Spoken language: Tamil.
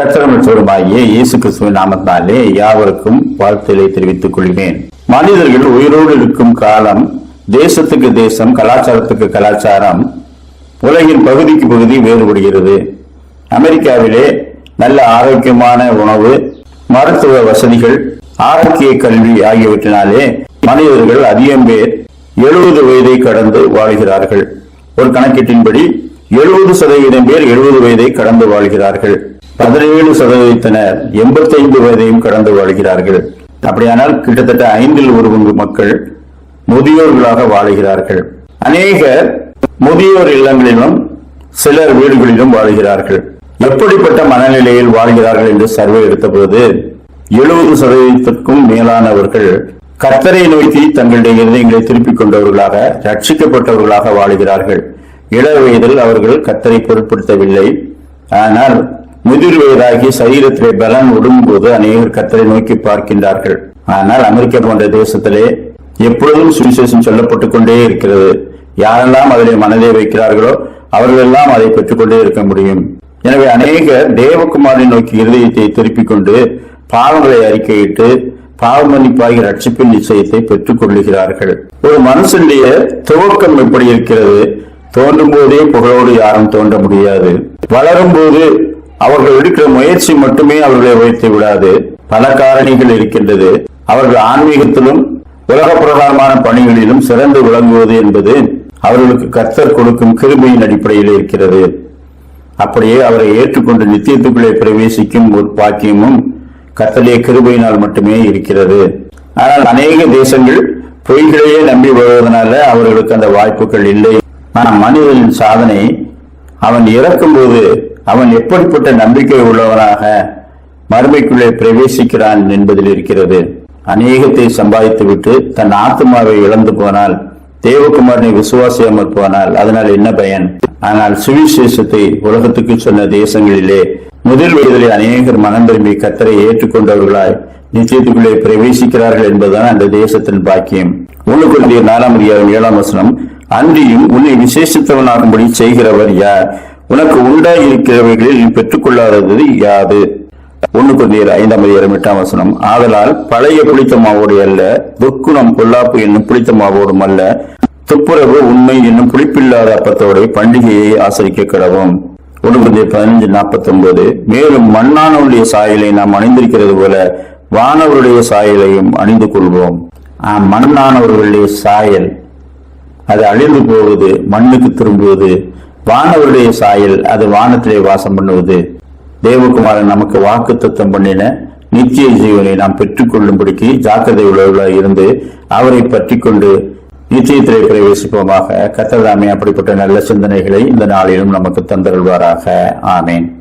கத்திரமற்றவருமாகிய இயேசு கிறிஸ்துவின் நாமத்தாலே யாவருக்கும் வாழ்த்துக்களை தெரிவித்துக் கொள்கிறேன். மனிதர்கள் உயிரோடு இருக்கும் காலம் தேசத்துக்கு தேசம் கலாச்சாரத்துக்கு கலாச்சாரம் உலகின் பகுதிக்கு பகுதி வேறுபடுகிறது. அமெரிக்காவிலே நல்ல ஆரோக்கியமான உணவு மருத்துவ வசதிகள் ஆரோக்கிய கல்வி ஆகியவற்றினாலே மனிதர்கள் அதிகம் பேர் எழுபது வயதை கடந்து வாழ்கிறார்கள். ஒரு கணக்கீட்டின்படி எழுபது சதவீதம் பேர் எழுபது வயதை கடந்து வாழ்கிறார்கள். பதினேழு சதவீதத்தினர் எண்பத்தைந்து வயதையும் கடந்து வாழ்கிறார்கள். அப்படியானால் கிட்டத்தட்ட ஐந்தில் ஒரு பங்கு மக்கள் முதியோர்களாக வாழுகிறார்கள். அநேக முதியோர் இல்லங்களிலும் சிலர் வீடுகளிலும் வாழ்கிறார்கள். எப்படிப்பட்ட மனநிலையில் வாழ்கிறார்கள் என்று சர்வே எடுத்தபோது எழுபது சதவீதத்திற்கும் மேலானவர்கள் கத்தரை நோக்கி தங்களுடைய இருதயங்களை திருப்பிக் கொண்டவர்களாக ரட்சிக்கப்பட்டவர்களாக வாழுகிறார்கள். இள வயதில் அவர்கள் கத்தரை பொருட்படுத்தவில்லை. ஆனால் முதிர் வயதாகி சரீரத்திலே பலன் விடும்போது அநேகர் கத்தரை நோக்கி பார்க்கின்றார்கள். ஆனால் அமெரிக்கா போன்ற தேசத்திலே எப்பொழுதும் சுவிசேஷம் சொல்லப்பட்டுக் கொண்டே இருக்கிறது. யாரெல்லாம் அதிலே மனதை வைக்கிறார்களோ அவர்களெல்லாம் அதை பெற்றுக்கொண்டே இருக்க முடியும். எனவே அநேகர் தேவகுமாரை நோக்கி இருதயத்தை திருப்பிக் கொண்டு பாவங்களை அறிக்கையிட்டு பாவ ரட்சிப்பின் நிச்சயத்தை பெற்றுக் கொள்ளுகிறார்கள் ஒரு மனுஷனுடைய துவக்கம் எப்படி இருக்கிறது? தோன்றும் போதே புகழோடு யாரும் தோன்ற முடியாது. வளரும் போது அவர்கள் எடுக்கிற முயற்சி மட்டுமே அவர்களை உயர்த்தி விடாது. பல காரணிகள் இருக்கின்றது. அவர்கள் ஆன்மீகத்திலும் உலக பிரகாரமான பணிகளிலும் சிறந்து விளங்குவது என்பது அவர்களுக்கு கர்த்தர் கொடுக்கும் கிருபையின் அடிப்படையில் இருக்கிறது. அப்படியே அவரை ஏற்றுக்கொண்டு நித்தியத்துக்குள்ளே பிரவேசிக்கும் ஒரு பாக்கியமும் கர்த்தருடைய கிருபையினால் மட்டுமே இருக்கிறது. ஆனால் அநேக தேசங்கள் பொய்களையே நம்பி வருவதனால அவர்களுக்கு அந்த வாய்ப்புகள் இல்லை. ஆனால் மனிதனின் சாதனை அவன் இறக்கும்போது அவன் எப்படிப்பட்ட நம்பிக்கை உள்ளவனாக மறுமைக்குள்ளே பிரவேசிக்கிறான் என்பதில் இருக்கிறது. அநேகத்தை சம்பாதித்துவிட்டு தன் ஆத்மாவை இழந்து போனால் தேவகுமாரனை விசுவாசியாமல் போனால் அதனால் என்ன பயன்? ஆனால் சுவிசேஷத்தை உலகத்துக்கு சொன்ன தேசங்களிலே முதல் வயதிலே அநேகர் மனம் திரும்பி கத்தரை ஏற்றுக்கொண்டவர்களாய் நிச்சயத்துக்குள்ளே பிரவேசிக்கிறார்கள் என்பதுதான் அந்த தேசத்தின் பாக்கியம். ஒன்று நாலாம் அதிகாரம் ஏழாம் வசனம் அன்றியும் உன்னை விசேஷித்தவனாகும்படி செய்கிறவர் யார்? உனக்கு உண்டாயிருக்கிறவைகளில் நீ பெற்றுக்கொள்ளாதது யாது? ஒண்ணுக்கு கொண்டீர் ஐந்தாம் அதிகாரம் எட்டாம் வசனம். ஆதலால் பழைய புளித்த மாவோடு அல்ல துக்குணம் பொல்லாப்பு என்னும் புளித்த மாவோடும் அல்ல துப்புரவு உண்மை என்னும் புளிப்பில்லாத அப்பத்தோட பண்டிகையை ஆசரிக்க கிடவும் ஒன்று பதினஞ்சு நாற்பத்தி ஒன்பது மேலும் மண்ணானவருடைய சாயலை நாம் அணிந்திருக்கிறது போல வானவருடைய சாயலையும் அணிந்து கொள்வோம். மண்ணானவர்களுடைய சாயல். அது அழிந்து போவது மண்ணுக்கு திரும்புவது வானவருடைய சாயல் அது வானத்திலே வாசம் பண்ணுவது. தேவகுமாரன் நமக்கு வாக்கு தத்தம் பண்ணின நித்திய ஜீவனை நாம் பெற்றுக்கொள்ளும்படிக்கு ஜாக்கிரதை உள்ளவர்களாக இருந்து அவரை பற்றி கொண்டு நிச்சயத்திலே பிரவேசிப்போமாக கத்ததாமே அப்படிப்பட்ட நல்ல சிந்தனைகளை இந்த நாளிலும் நமக்கு தந்தருள்வாராக. ஆமேன்.